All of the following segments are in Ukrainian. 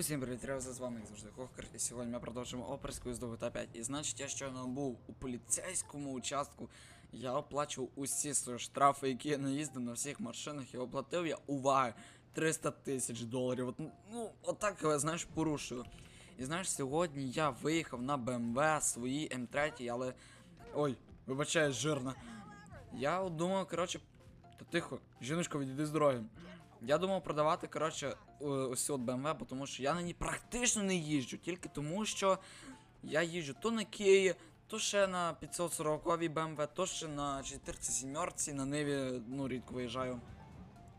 Усім привіт, Ревза, з вами як завжди Хохкер, і сьогодні ми продовжуємо оперську з та 5. І значить, я щойно був у поліцейському участку. Я оплачував усі свої штрафи, які я наїздив на всіх машинах, і оплатив я, увага, 300 тисяч доларів. От, ну, отак я, знаєш, порушую. І знаєш, сьогодні я виїхав на BMW своїй М3, але. Ой, вибачаюсь, жирна. Я думав, коротше, та тихо, жіночко, відійди з дороги. Я думав продавати, коротше, ось от BMW, тому що я на ній практично не їжджу, тільки тому, що я їжджу то на Киї, то ще на 540 BMW, то ще на 47 на Ниві, ну, рідко виїжджаю.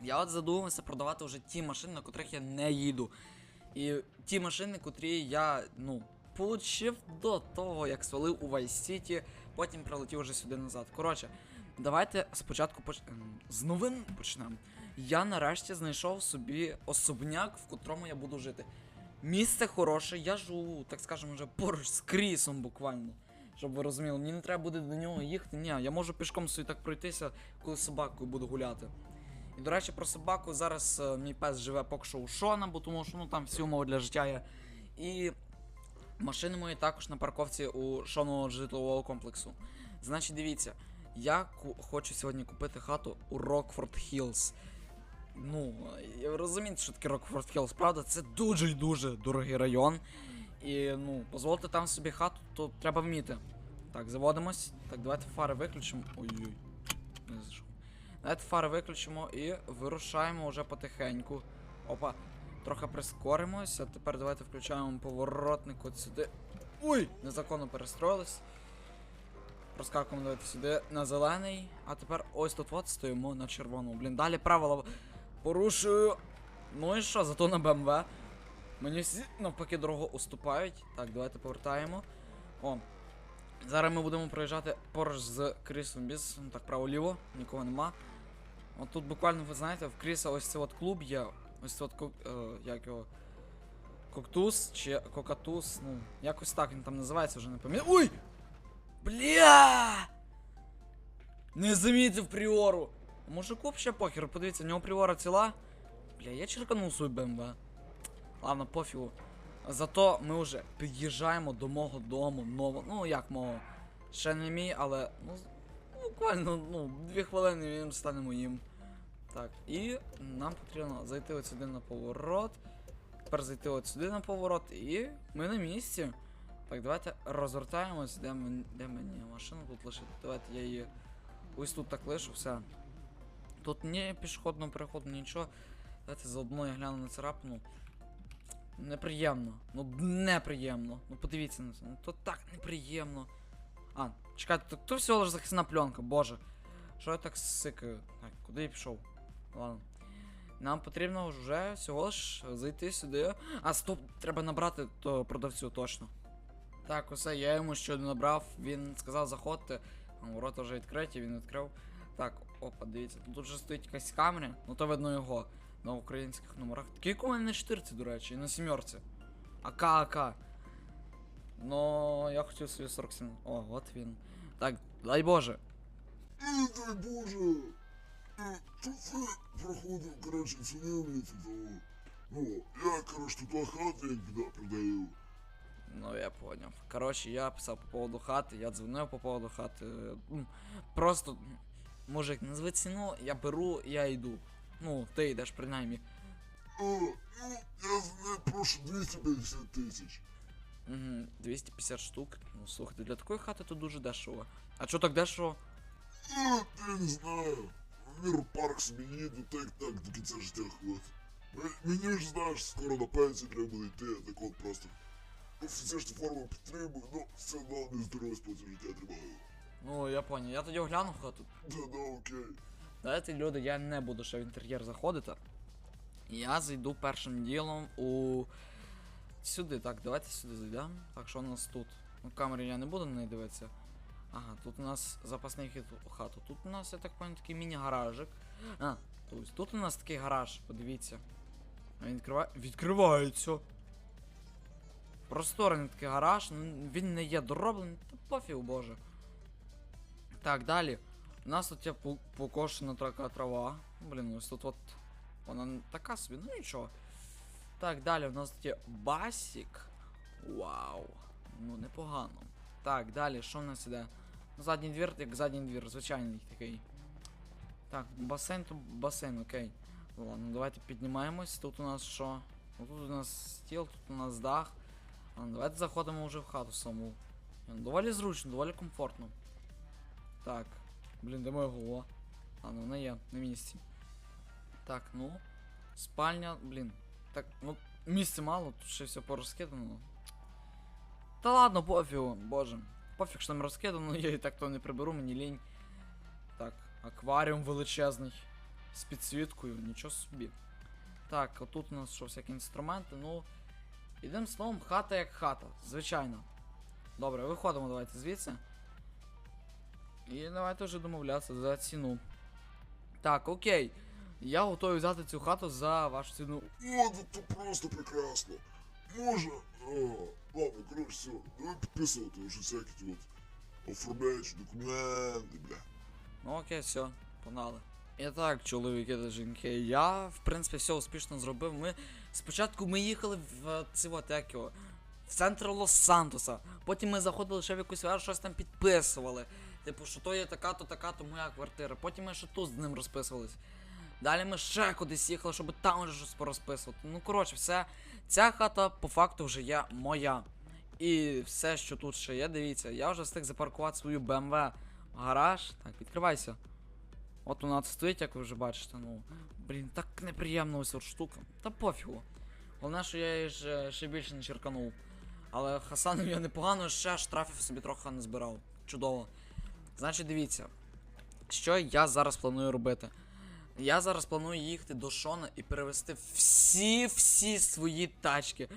Я от задумався продавати вже ті машини, на котрих я не їду. І ті машини, котрі я, ну, получив до того, як свалив у Vice City, потім прилетів вже сюди назад. Коротше, давайте спочатку поч... ем, з новин почнемо. Я нарешті знайшов собі особняк, в котрому я буду жити. Місце хороше, я живу, так скажемо, вже поруч з крісом буквально. Щоб ви розуміли, мені не треба буде до нього їхати. Ні, я можу пішком собі так пройтися, коли собакою буду гуляти. І до речі, про собаку зараз е, мій пес живе поки що у Шона, бо тому що ну там всі умови для життя є. І машини мої також на парковці у Шонового житлового комплексу. Значить, дивіться, я хочу сьогодні купити хату у Рокфорд Хіллз. Ну, я розумію, що таке Рокфорд Хіллз, правда, це дуже і дуже дорогий район. І ну, дозволити там собі хату, то треба вміти. Так, заводимось. Так, давайте фари виключимо. Ой-ой. Не зайшов. Давайте фари виключимо і вирушаємо вже потихеньку. Опа, трохи прискоримось, а тепер давайте включаємо поворотник от сюди. Ой! Незаконно перестроїлись. Проскакуємо давайте сюди на зелений, а тепер ось тут от стоїмо на червоному. Блін, далі правила порушую. Ну і що, зато на БМВ. Мені всі навпаки дорогу уступають. Так, давайте повертаємо. О. Зараз ми будемо проїжджати поруч з Крісом Біз. Ну так, право-ліво, нікого нема. От тут буквально, ви знаєте, в Кріса ось цей от клуб є. Ось цей от ко- е, як його. Коктус чи Кокатус, ну, якось так він там називається, вже не пам'ятаю. Ой! Бля! Не замітив пріору. Мужику ще похер, подивіться, у нього пріора ціла. Бля, я черканув свою БМВ. Ладно, пофігу. Зато ми вже під'їжджаємо до мого дому нового. Ну як мого. Ще не мій, але ну, буквально ну, дві хвилини він стане моїм. Так, і нам потрібно зайти от сюди на поворот. Тепер зайти от сюди на поворот, і ми на місці. Так, давайте розвертаємось, де, мен- де мені машину тут лишити. Давайте я її ось тут так лишу, все. Тут ні пішохідного переходу, нічого. Давайте заодно я гляну на царапину. Неприємно. Ну неприємно. Ну подивіться на це. Ну то так неприємно. А, чекайте, то, то всього лиш захисна пленка, боже. Що я так сикаю? Так, куди я пішов? Ладно. Нам потрібно вже всього лиш зайти сюди. А, стоп, треба набрати то продавцю точно. Так, усе, я йому щойно набрав, він сказав заходьте. Ворота вже відкриті, він відкрив. Так, опа, дивіться, тут вже стоїть якась камера, ну то видно його на українських номерах. Такий у на чотирці, до речі, і на сімерці. АК, АК. Но я хотів собі 47. О, от він. Так, дай Боже. Не дай Боже! Е, Тут це проходив, коротше, дзвонив мені тут. о. Ну, я, коротше, тут хату як да, продаю. Ну, я поняв. Коротше, я писав по поводу хати, я дзвонив по поводу хати. Просто, мужик, назви ціну, я беру, я йду. Ну, ти йдеш принаймні. А, ну, я прошу 250 тисяч. Угу, 250 штук. Ну, слухайте, для такої хати то дуже дешево. А чого так дешево? А, я не знаю. В міропарк собі їду, так так до кінця життя хватить. Мені ж знаєш, скоро на пенсію треба буде йти, я так от просто. Офіцерську форму підтримую, ну, все одно не здоров'я спосіб життя тримаю. Ну, я поняв. Я тоді огляну хату. Да, да, окей. Знаєте, люди, я не буду ще в інтер'єр заходити. Я зайду першим ділом у. Сюди, так, давайте сюди зайдемо. Так, що у нас тут? Ну, камері я не буду на неї дивитися. Ага, тут у нас запасний хід у хату. Тут у нас, я так пам'ятаю, такий міні-гаражик. А, тобто тут у нас такий гараж, подивіться. Він відкриває. Відкривається. Просторний такий гараж, ну, він не є дороблений, та пофіг, боже. Так, далі. У нас тут є пу- покошена така трава. Блін, ось тут от. Вона не така собі, ну нічого. Так, далі у нас тут є басік. Вау. Ну, непогано. Так, далі, що в нас іде? Ну, Задній двір, як задній двір, звичайний такий. Так, басейн то басейн, окей. Ладно, давайте піднімаємось. Тут у нас що? Ну, тут у нас стіл, тут у нас дах. Ладно, давайте заходимо вже в хату саму. Ну, Доволі зручно, доволі комфортно. Так. Блін, де моя голова? Ладно, вона є на місці. Так, ну. Спальня, блін. Так, ну, місця мало, тут ще все порозкидано. Та ладно, пофігу, боже. Пофіг, що там розкидано, я і так то не приберу, мені лінь. Так, акваріум величезний. З підсвіткою, нічого собі. Так, отут у нас що, всякі інструменти, ну. Ідемо словом, хата як хата, звичайно. Добре, виходимо давайте звідси. І давайте вже домовлятися за ціну. Так, окей. Я готовий взяти цю хату за вашу ціну. О, да это просто прекрасно. Можно... А, ладно, короче, все. Давай подписывать уже всякие эти вот оформляющие документы, бля. Ну окей, все, погнали. І так, чоловіки та жінки, я в принципі все успішно зробив. Ми спочатку ми їхали в ці його, в центр Лос-Сантоса. Потім ми заходили ще в якусь веру, щось там підписували. Типу, що то є така, то така, то моя квартира. Потім ми ще тут з ним розписувались. Далі ми ще кудись їхали, щоб там вже щось порозписувати. Ну коротше, все. Ця хата по факту вже є моя. І все, що тут ще є, дивіться, я вже встиг запаркувати свою BMW в гараж. Так, відкривайся. От вона стоїть, як ви вже бачите. Ну, блін, так неприємно ось от штука. Та пофігу. Головне, що я її ще, ще більше не черканув. Але Хасанов я непогано ще штрафів собі трохи не збирав. Чудово. Значить, дивіться, що я зараз планую робити. Я зараз планую їхати до Шона і перевести всі-всі свої тачки.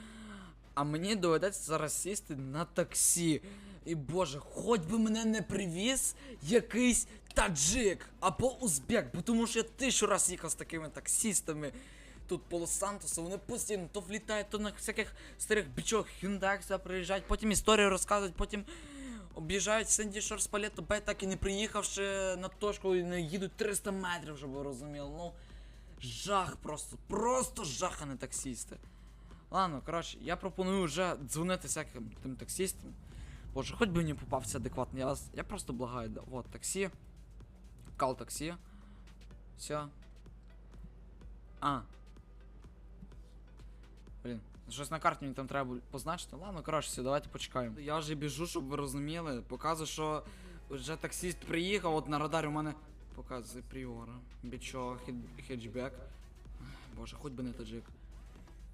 А мені доведеться зараз сісти на таксі. І боже, хоч би мене не привіз якийсь таджик або узбек, бо тому що я тисячу раз їхав з такими таксістами. Тут по Лос-Сантосу, вони постійно то влітають, то на всяких старих бічок Hyundai сюди приїжджають, потім історію розказують, потім об'їжджають Сенді Шорс Палетто Бей, так і не приїхавши на точку і не їдуть 300 метрів, щоб ви розуміли. Ну, жах просто, просто жах, а не таксісти. Ладно, коротше, я пропоную вже дзвонити всяким тим таксістам. Боже, хоч би мені попався адекватний. Я, я просто благаю. Да. Вот, таксі. Кал таксі. Все. А. Блін, щось на карті мені там треба позначити. Ладно, коротше, все, давайте почекаємо. Я вже біжу, щоб ви розуміли. Показую, що вже таксіст приїхав, от на радарі у мене. Показує Пріора. Бічо, хеджбек. Боже, хоч би не таджик.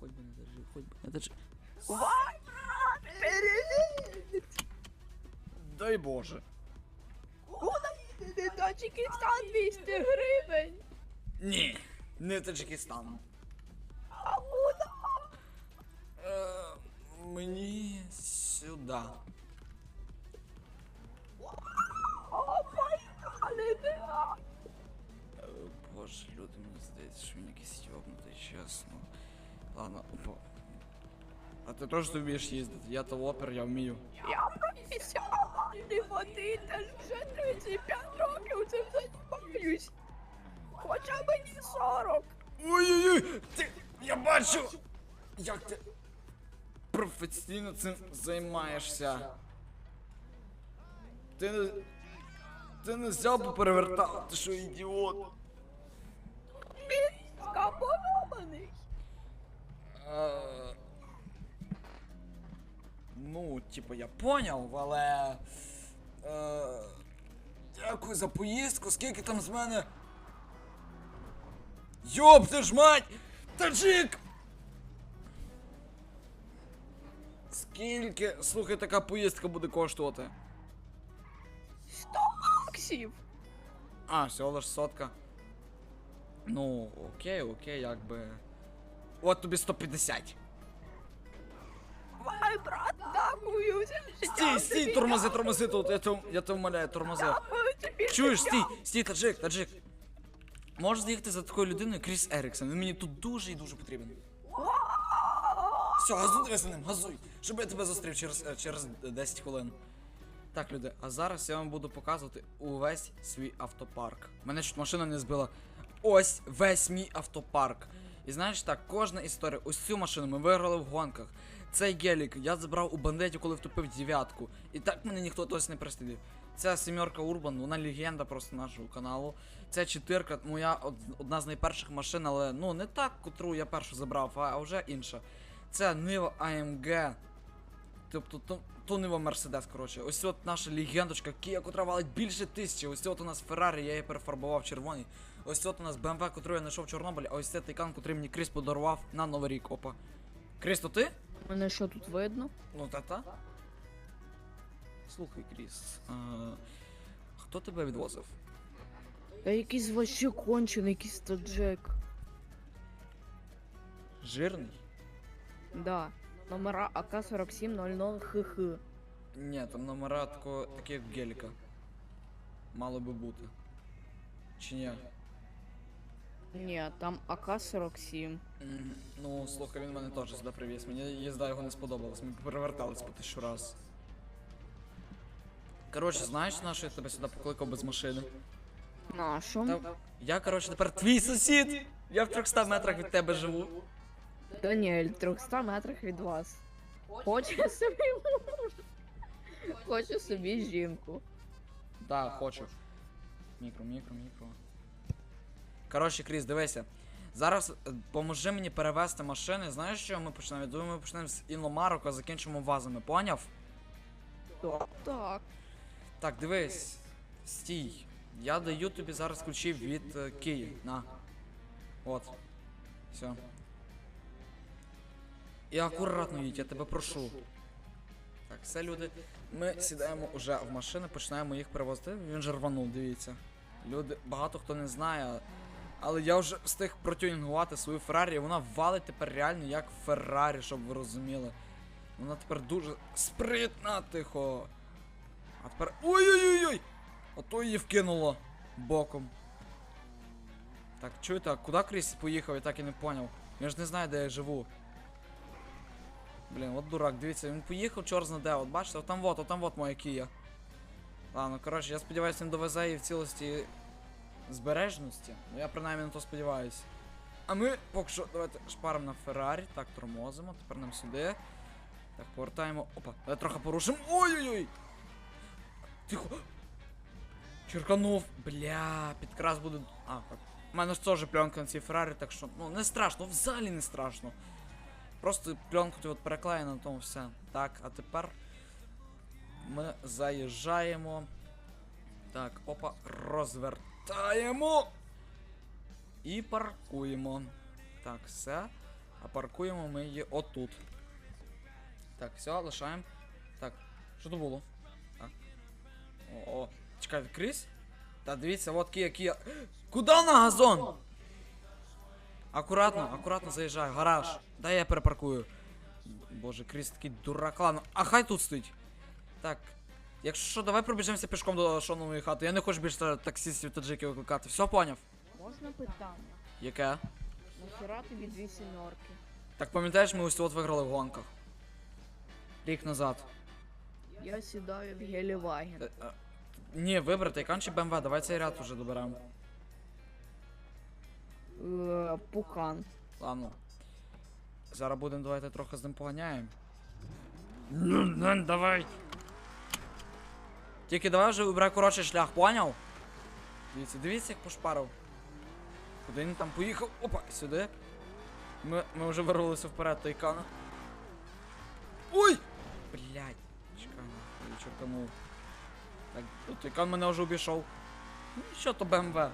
Хоч би не таджик, хоч би не таджик. Дай Боже. Не Таджикистан 200 гривень. Ні, не Таджикистан. А куди? Е, мені сюди. О, поїхали, да. Е, Боже, люди, мені здається, що він якийсь йобнутий, чесно. Ладно, опа. А ти теж вмієш їздити? Я то опер, я вмію. Я професіональний водитель, вже 35 років цим займаюсь. Хоча мені 40. Ой-ой-ой! Ти. Я бачу! Як ти професійно цим займаєшся. Ти не. Ти не взяв би перевертав, ти що ідіот. Він скапований. Е, Ну, типу, я поняв, але. Е, дякую за поїздку, скільки там з мене. Йоп, ти ж мать! Таджик! Скільки, слухай, така поїздка буде коштувати? 100 баксів. А, всього лиш сотка. Ну, окей, окей, якби. От тобі 150. Май брат, дякую. Стій, стій, тормози, тормози тут, я тебе, я тебе вмоляю, тормози. Чуєш, стій, стій, таджик, таджик. Можеш заїхати за такою людиною Кріс Еріксон. Він мені тут дуже і дуже потрібен. Все, газуй давай за ним, газуй. Щоб я тебе зустрів через, е, через 10 хвилин. Так, люди, а зараз я вам буду показувати увесь свій автопарк. Мене чуть машина не збила. Ось весь мій автопарк. І знаєш так, кожна історія, ось цю машину ми виграли в гонках. Цей гелік я забрав у бандитів, коли втопив дев'ятку. І так мене ніхто досі не пристрілив. Ця сімерка Урбан, вона легенда просто нашого каналу. Ця чотирка, моя одна з найперших машин, але ну не так, котру я першу забрав, а, вже інша. Це Нива AMG. Тобто то, то Нива Мерседес, коротше. Ось от наша легендочка Kia, котра валить більше тисячі. Ось от у нас Феррарі, я її перефарбував червоний. Ось от у нас BMW, котру я знайшов в Чорнобилі, а ось це Тайкан, котрий мені Кріс подарував на Новий рік. Опа. Кріс, то ти? Мене що тут видно? Ну та-та. Слухай, Кріс. А, хто тебе відвозив? Я якийсь вообще кончений, якийсь таджик. Жирний? Да. Номера АК-4700 ХХ. Ні, там номера тако, такі як геліка. Мало би бути. Чи ні? Ні, там АК-47. Мгм. Ну, слухай, він мене теж сюди привіз. Мені їзда його не сподобалась. Ми перевертались по тисячу раз. Коротше, знаєш, на що я тебе сюди покликав без машини? На що? Та, я, коротше, тепер твій сусід! Я в 300 метрах від тебе живу. Даніель, 300 метрах від вас. Хоче собі муж. Хоче собі жінку. Да, хочу. Мікро, мікро, мікро. Коротше, Кріс, дивися. Зараз е, поможи мені перевезти машини. Знаєш, що ми почнемо? Я думаю, ми почнемо з Інломарок, а закінчимо вазами, поняв? Так. Так. Так, дивись. Стій. Я даю тобі зараз ключі від е, Киї. На. От. Все. І акуратно їдь, я тебе прошу. Так, все, люди. Ми сідаємо уже в машини, починаємо їх перевозити. Він же рванув, дивіться. Люди, багато хто не знає. Але я вже встиг протюнінгувати свою Феррарі, і вона валить тепер реально як Феррарі, щоб ви розуміли. Вона тепер дуже спритна, тихо. А тепер. Ой-ой-ой-ой! Ото її вкинуло боком. Так, чуєте, а куди Кріс поїхав, я так і не поняв. Він ж не знає, де я живу. Блін, от дурак, дивіться, він поїхав, чорт зна де, от бачите, отам вот, отам вот моя Кія. Ладно, коротше, я сподіваюся, він довезе її в цілості збережності. Ну я принаймні на то сподіваюся. А ми поки що давайте шпаримо на Феррарі, так, тормозимо, тепер нам сюди. Так, повертаємо. Опа, я трохи порушимо. Ой-ой-ой! Тихо. Черканув. Бля, підкрас буде. А, так. У мене ж теж пленка на цій Феррарі, так що, ну, не страшно, взагалі не страшно. Просто пленку ти от переклеєна на тому все. Так, а тепер ми заїжджаємо. Так, опа, розвертаємо. І паркуємо. Так, все. А паркуємо ми її отут. Так, все, лишаємо. Так, що то було? Так. О, о. Чекай, Кріс? Та дивіться, от Кія, Кія. Куди на газон? Акуратно, акуратно заїжджаю. Гараж. Дай я перепаркую. Боже, Кріс такий дурак. Ладно, а хай тут стоїть. Так. Якщо що, давай пробіжимося пішком до шонової хати. Я не хочу більше таксистів таджиків викликати. Все поняв? Можна питання? Яке? Нахіра тобі дві сімерки? Так пам'ятаєш, ми ось от виграли в гонках. Рік назад. Я сідаю в Геліваген. Е, е, Ні, вибрати Ікан чи БМВ, давай цей ряд уже доберемо. Е, Пукан. Ладно. Зараз будемо давайте трохи з ним поганяємо. Ну, ну, давай. Тільки давай вже вибирай коротший шлях, поняв? Дивіться, дивіться, як пошпарив. Куди він там поїхав? Опа, сюди. Ми, ми вже вирвалися вперед Тайкана. Ой! Блять, чекай, я чертанув. Так, тут Тайкан мене вже обійшов. Ну що то БМВ?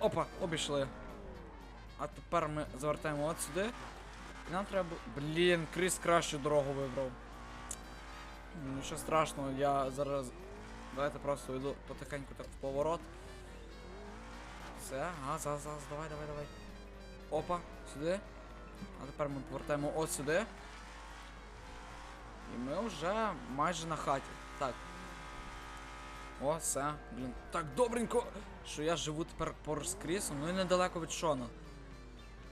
Опа, обійшли. А тепер ми завертаємо от сюди. І нам треба. Блін, Кріс кращу дорогу вибрав. Ну, Нічого страшного, я зараз. Давайте просто йду потихеньку так в поворот. Все, газ, газ, газ, давай, давай, давай. Опа, сюди. А тепер ми повертаємо от сюди. І ми вже майже на хаті. Так. О, все. Блін. Так добренько, що я живу тепер поруч з Крісом, ну і недалеко від Шона.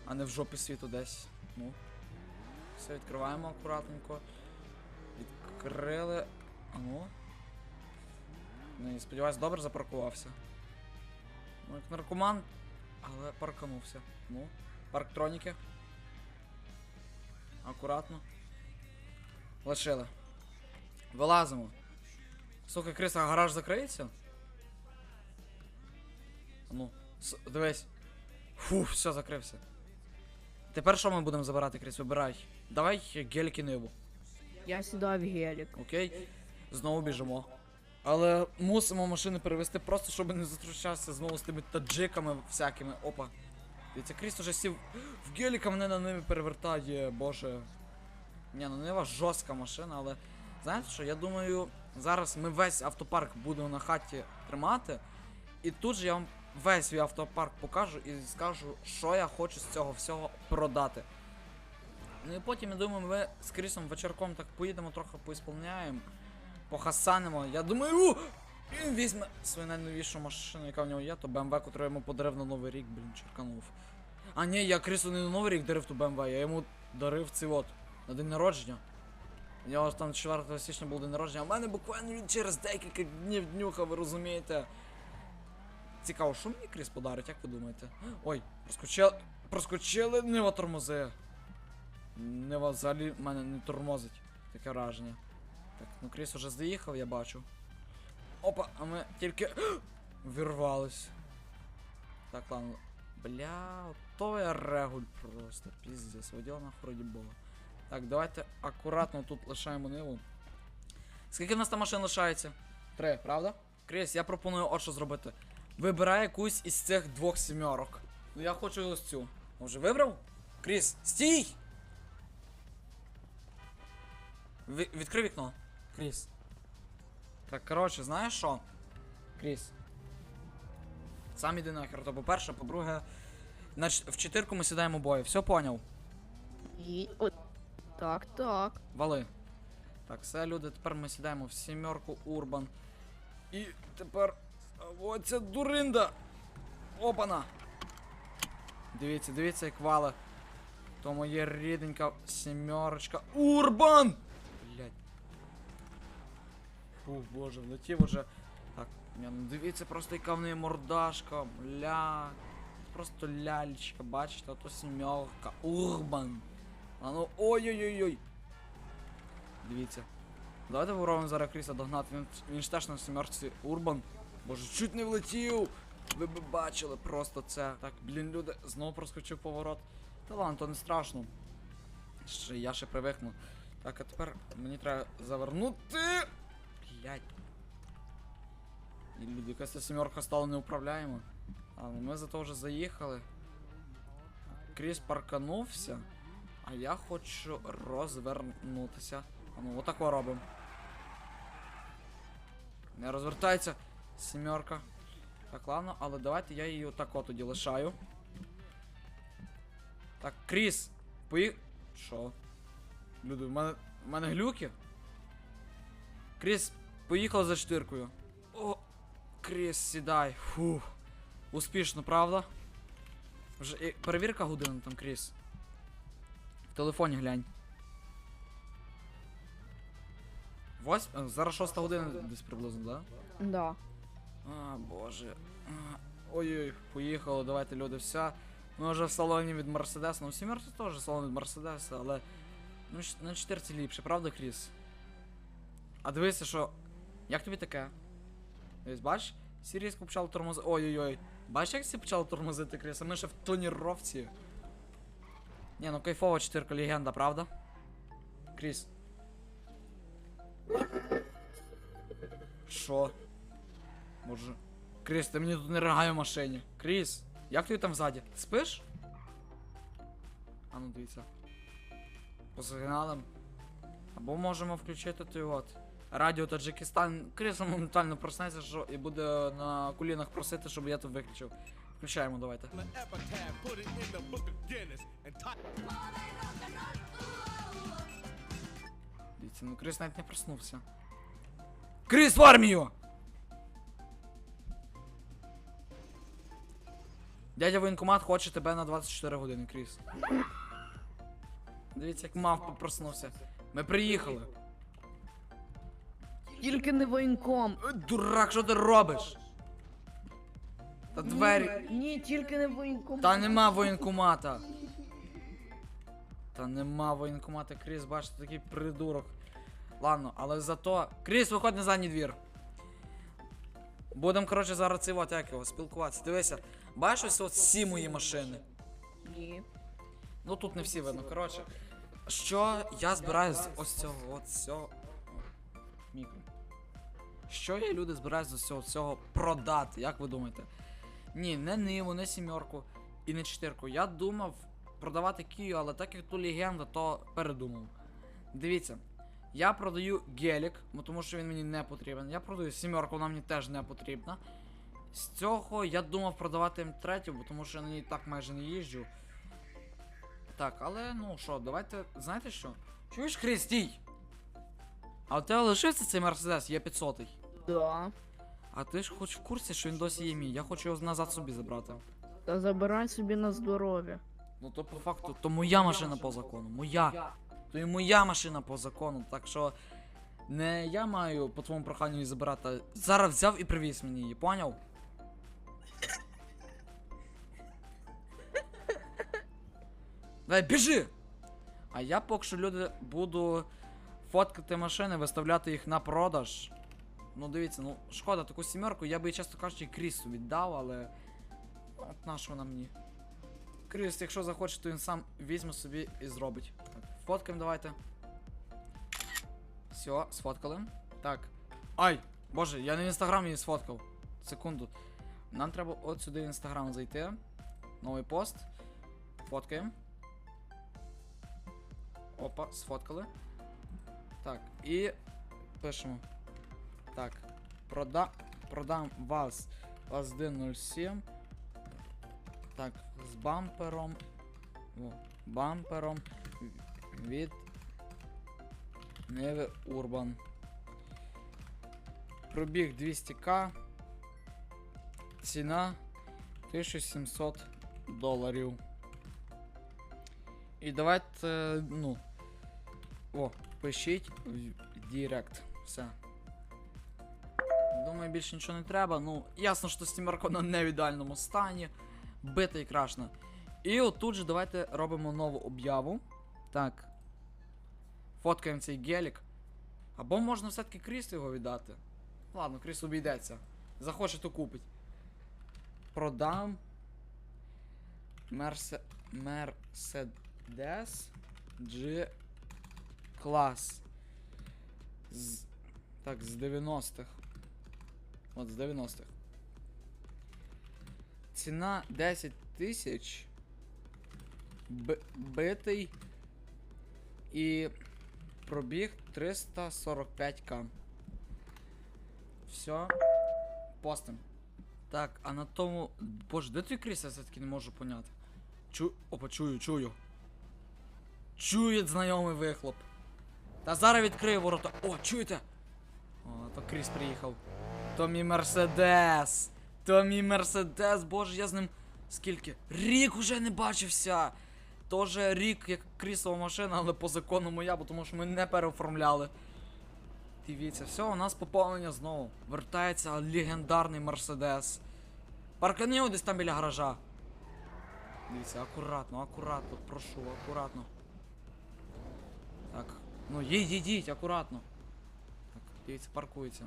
А не в жопі світу десь. Ну. Все, відкриваємо акуратненько. Відкрили. А Ну. Ну і сподіваюсь, добре запаркувався. Ну, як наркоман, але парканувся. Ну. парктроніки. Акуратно. Лишили. Вилазимо. Слухай, Крис, а гараж закриється? Ну, дивись. Фу, все, закрився. Тепер що ми будемо забирати, Крис? Вибирай. Давай геліки ниву. Я сідаю в гелік. Окей? Знову біжимо. Але мусимо машини перевести просто, щоб не зустрічатися знову з тими таджиками всякими. Опа. Дивіться, Кріс уже сів в геліка, мене на ними перевертає, боже. Ні, ну не Нива жорстка машина, але знаєте що, я думаю, зараз ми весь автопарк будемо на хаті тримати. І тут же я вам весь свій автопарк покажу і скажу, що я хочу з цього всього продати. Ну і потім, я думаю, ми з Крісом вечірком так поїдемо, трохи поісполняємо, похасанимо. Я думаю, у, він візьме свою найновішу машину, яка в нього є, то яку я йому подарив на Новий рік, блін, черканув. А ні, я Крісу не на Новий рік дарив ту BMW, я йому дарив цей от, на день народження. У нього там 4 січня був день народження, а в мене буквально він через декілька днів днюха, ви розумієте. Цікаво, що мені Кріс подарить, як ви думаєте? Ой, проскочили, проскочили Нива тормози. Нива взагалі мене не тормозить. Таке враження. Так, ну Кріс уже заїхав, я бачу. Опа, а ми тільки вірвались. Так, ладно. Бля, то я регуль просто. Піздець, воділа на хороді Бога. Так, давайте акуратно тут лишаємо ниву. Скільки в нас там машин лишається? Три, правда? Кріс, я пропоную от що зробити. Вибирай якусь із цих двох сімерок. Ну я хочу ось цю. Може вибрав? Кріс, стій! Відкрий вікно. Кріс. Так, коротше, знаєш що? Кріс. Сам іди нахер, то по-перше, по-друге. Значить, в чотирку ми сідаємо обоє. Все поняв? І. О, так, так. Вали. Так, все, люди, тепер ми сідаємо в сімерку Урбан. І тепер. Оця дуринда! Опана! Дивіться, дивіться, як вала. То моє рідненька сімерочка. Урбан! Фу, боже, влетів уже. Так, ну дивіться просто яка в неї мордашка, бля. Просто лялечка, бачите, а то сімерка. Урбан. А ну ой-ой-ой-ой. Дивіться. Давайте попробуємо зараз Кріса догнати. Він, він ж теж на сімерці Урбан. Боже, чуть не влетів. Ви б бачили просто це. Так, блін, люди, знову проскочив поворот. Та ладно, то не страшно. Ще, я ще привикну. Так, а тепер мені треба завернути. Блять. І люди, якась ця сімерка стала неуправляєма. Але ми зато вже заїхали. Кріс парканувся. А я хочу розвернутися. А ну, отако робимо. Не розвертається сімерка. Так, ладно, але давайте я її отако тоді лишаю. Так, Кріс, пої... Що? Люди, в мене. В мене глюки? Кріс, поїхав за штиркою. О, Кріс, сідай. Фух. Успішно, правда? Вже і перевірка година там, Кріс. В телефоні глянь. Вось... е, Зараз шоста година десь приблизно, да? Да. А, боже. Ой-ой, поїхали, давайте люди, все. Ми вже в салоні від Мерседеса. Ну, сімерці теж салон від Мерседеса, але. Ну, на чотирці ліпше, правда, Кріс? А дивися, що. Як тобі таке? Ось бачиш? Всі різко почали тормозити. Ой-ой-ой. Бачиш, як всі почали тормозити, Кріс? А ми ще в тоніровці. Ні, ну кайфова чотирка легенда, правда? Кріс. Що? Боже. Кріс, ти мені тут не ригає в машині. Кріс, як ти там ззаді? Спиш? А ну дивіться. По сигналам. Або можемо включити той от. Радіо Таджикистан. Кріс моментально проснеться що і буде на колінах просити, щоб я тут виключив. Включаємо, давайте. Дивіться, ну Кріс навіть не проснувся. Кріс в армію! Дядя воєнкомат хоче тебе на 24 години, Кріс. Дивіться, як мавпа проснувся. Ми приїхали. Тільки не воєнком. Е, Дурак, що ти робиш? Та двері. Ні, тільки не воєнком. Та нема воєнкомата. Та нема воєнкомата, Кріс, бачите, такий придурок. Ладно, але зато. Кріс, виходь на задній двір. Будемо, коротше, зараз цей от як його спілкуватися. Дивися, бачиш ось от всі мої машини. Ні. Ну тут не всі видно. Коротше, що я збираюсь з ось цього, от цього. Мікро. Що я люди збираюсь з ось цього, продати, як ви думаєте? Ні, не ниву, не сімерку і не чотирку. Я думав продавати Кію, але так як тут легенда, то передумав. Дивіться, я продаю гелік, тому що він мені не потрібен. Я продаю сімерку, вона мені теж не потрібна. З цього я думав продавати М3, тому що я на ній так майже не їжджу. Так, але ну що, давайте. Знаєте що? Чуєш, Кріс! А у тебе лишився цей Мерседес, є 500 Да. А ти ж хоч в курсі, що він досі є мій. Я хочу його назад собі забрати. Та забирай собі на здоров'я. Ну то по факту, то моя машина по закону. Моя. То і моя машина по закону. Так що не я маю по твоєму проханню її забирати. Зараз взяв і привіз мені її, поняв? Давай, біжи! А я поки що люди буду фоткати машини, виставляти їх на продаж. Ну дивіться, ну шкода, таку сімерку, я би, чесно кажучи, крісу віддав, але. От на що вона мені. Кріс, якщо захоче, то він сам візьме собі і зробить. Так, фоткаємо давайте. Все, сфоткали. Так. Ай! Боже, я не в інстаграм її сфоткав. Секунду. Нам треба от сюди в інстаграм зайти. Новий пост. Фоткаємо. Опа, сфоткали. Так, і пишемо. Так. Прода... Продам вас вас 107. Так, з бампером. О, бампером від Неви Урбан. Пробіг 200к. Ціна 1700 доларів. І давайте, ну. О, пишіть в Директ. Все. Думаю, більше нічого не треба. Ну, ясно, що стімерка на не в ідеальному стані. Бита і крашна. І отут же давайте робимо нову об'яву. Так. Фоткаємо цей гелік. Або можна все-таки Крісу його віддати. Ладно, Кріс обійдеться. Захоче, то купить. Продам. Мерсе... Мерседес G клас. З... Так, з 90-х. От з 90-х. Ціна 10 тисяч. Битий. І пробіг 345к. Все. Постим. Так, а на тому. Боже, де твій кріс, я все-таки не можу поняти. Чу. Опа, чую, чую. Чує знайомий вихлоп. Та зараз відкрию ворота. О, чуєте? О, то Кріс приїхав. То мій Мерседес. То Мерседес, боже, я з ним скільки? Рік уже не бачився. Тоже рік, як крісова машина, але по закону моя, бо тому що ми не переоформляли. Дивіться, все, у нас поповнення знову. Вертається легендарний Мерседес. Паркани десь там біля гаража. Дивіться, акуратно, акуратно, прошу, акуратно. Так. Ну, їдь, їдіть, акуратно. Так, дивіться, паркується.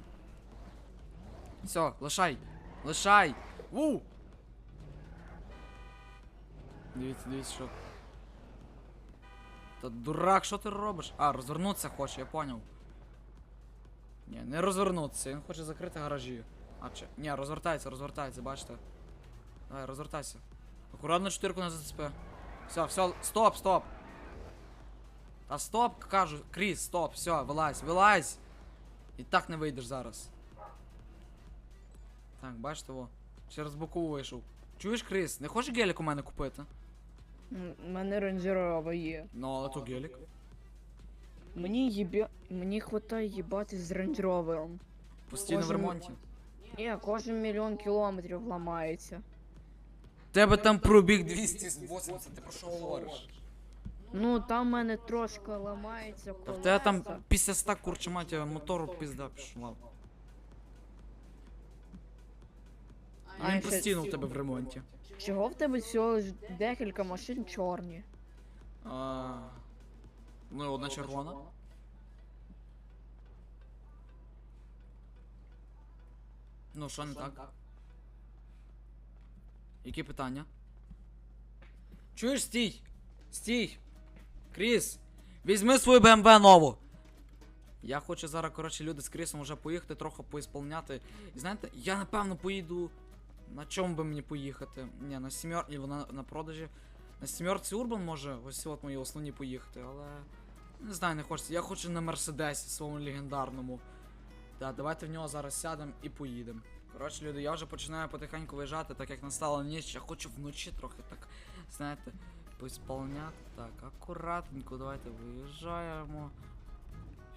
Все, лишай. Лишай! Ву! Дивіться, дивіться, що. Та дурак, що ти робиш? А, розвернутися хоче, я поняв. Ні, не розвернутися, він хоче закрити гаражі. А чи. Ні, розвертається, розвертається, бачите. Давай, розвертайся. Акуратно чотирку на ЗЦП. Все, все, стоп, стоп. Та стоп, кажу, Кріс, стоп, все, вилазь, вилазь. І так не вийдеш зараз. Так, бачите, во. Через бокову вийшов. Чуєш, Кріс, не хочеш гелік у мене купити? У мене рейнджерова є. Ну, але то гелік. Мені їбя... Мені хватає їбати з рейндровером. Постійно в Кожен- ремонті. Ні, кожен мільйон кілометрів ламається. Тебе там пробіг 280, ти про що говориш? Ну, там в мене трошки ламається Та в тебе там після 100 курчематів мотору пізда пішла. Він постійно у тебе в ремонті. Чого в тебе всього ж декілька машин чорні? А, ну і одна червона. Ну, що не так? Які питання? Чуєш, стій! Стій! Кріс! Візьми свою БМВ нову! Я хочу зараз, коротше, люди з Крісом вже поїхати, трохи поісполняти. І знаєте, я напевно поїду. На чому би мені поїхати? Ні, на сімер... Ні, вона на продажі. На сімерці Урбан може, ось от мої основні поїхати, але. Не знаю, не хочеться. Я хочу на Мерседесі своєму легендарному. Так, давайте в нього зараз сядемо і поїдемо. Коротше, люди, я вже починаю потихеньку виїжджати, так як настала ніч, я хочу вночі трохи так, знаєте, поісполняти. Так, акуратненько, давайте виїжджаємо.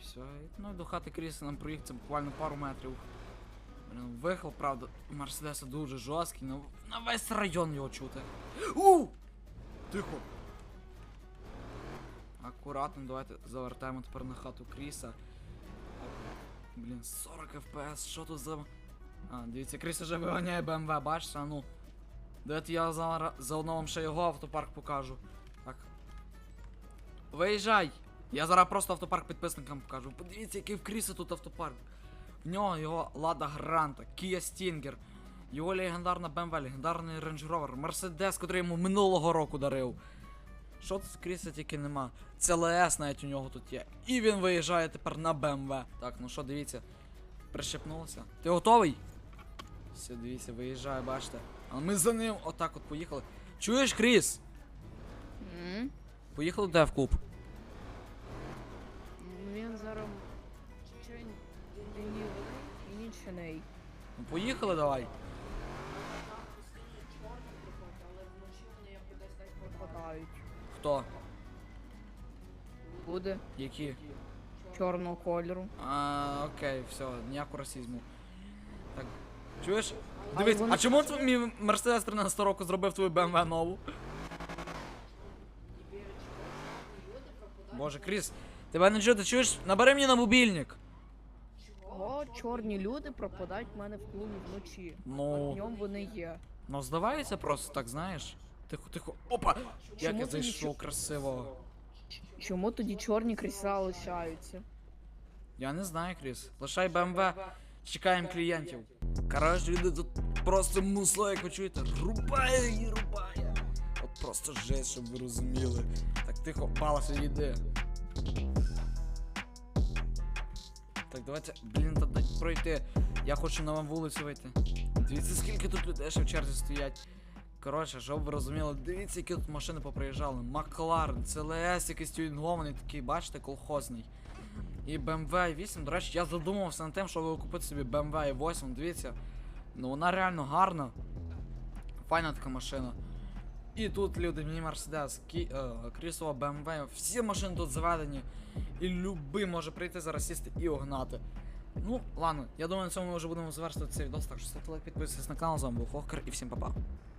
Все, і, ну і до хати Кріса нам проїхати буквально пару метрів. Блін, вихлоп, правда, Мерседеса дуже жорсткий, ну на весь район його чути. У! Тихо. Акуратно, давайте завертаємо тепер на хату Кріса. Блін, 40 FPS, що тут за. А, дивіться, Кріс вже виганяє БМВ, бачите, а ну. Давайте я зараз заодно вам ще його автопарк покажу. Так. Виїжджай! Я зараз просто автопарк підписникам покажу. Подивіться, який в Кріса тут автопарк. В нього його Лада Гранта, Kia Stinger, його легендарна BMW, легендарний Range Rover, Mercedes, котрий йому минулого року дарив. Що тут Кріса тільки нема. CLS навіть у нього тут є. І він виїжджає тепер на BMW. Так, ну що, дивіться. Прищепнулося. Ти готовий? Все, дивіться, виїжджає, бачите. А ми за ним отак от поїхали. Чуєш, Кріс? М? Поїхали де в клуб? Він зараз чень. Ну поїхали давай. Хто? Буде Які? чорного кольору. А, окей, все, ніякого расизму. Так. Чуєш? Дивись, а чому мій Мерседес 13 року зробив твою BMW нову? Боже, Кріс, тебе не чути, чуєш? Набери мені на мобільник. Чорні люди пропадають в мене в клубі вночі. А Ну, днем вони є. ну здавається просто так, знаєш. Тихо, тихо. Опа! Як я зайшов красиво. Чому тоді чорні крісла лишаються? Я не знаю, Кріс. Лишай БМВ, чекаємо клієнтів. Коротше, люди тут просто мусло, як ви чуєте, рубає і рубає. От просто жесть, щоб ви розуміли. Так тихо, балася йди. Давайте, блін, та дать пройти. Я хочу на вам вулицю вийти. Дивіться, скільки тут людей ще в черзі стоять. Коротше, щоб ви розуміли, дивіться, які тут машини поприїжджали. Макларен, CLS якийсь тюнінгований такий, бачите, колхозний. І BMW 8, до речі, я задумався над тим, щоб купити собі BMW 8, дивіться. Ну вона реально гарна. Файна така машина. І тут люди, мені Мерседес, крісло, БМВ, всі машини тут заведені. І любий може прийти зараз сісти і огнати. Ну, ладно, я думаю, на цьому ми вже будемо завершувати цей відос, так що ставте лайк, підписуйтесь на канал, з вами був Хокер і всім па-па.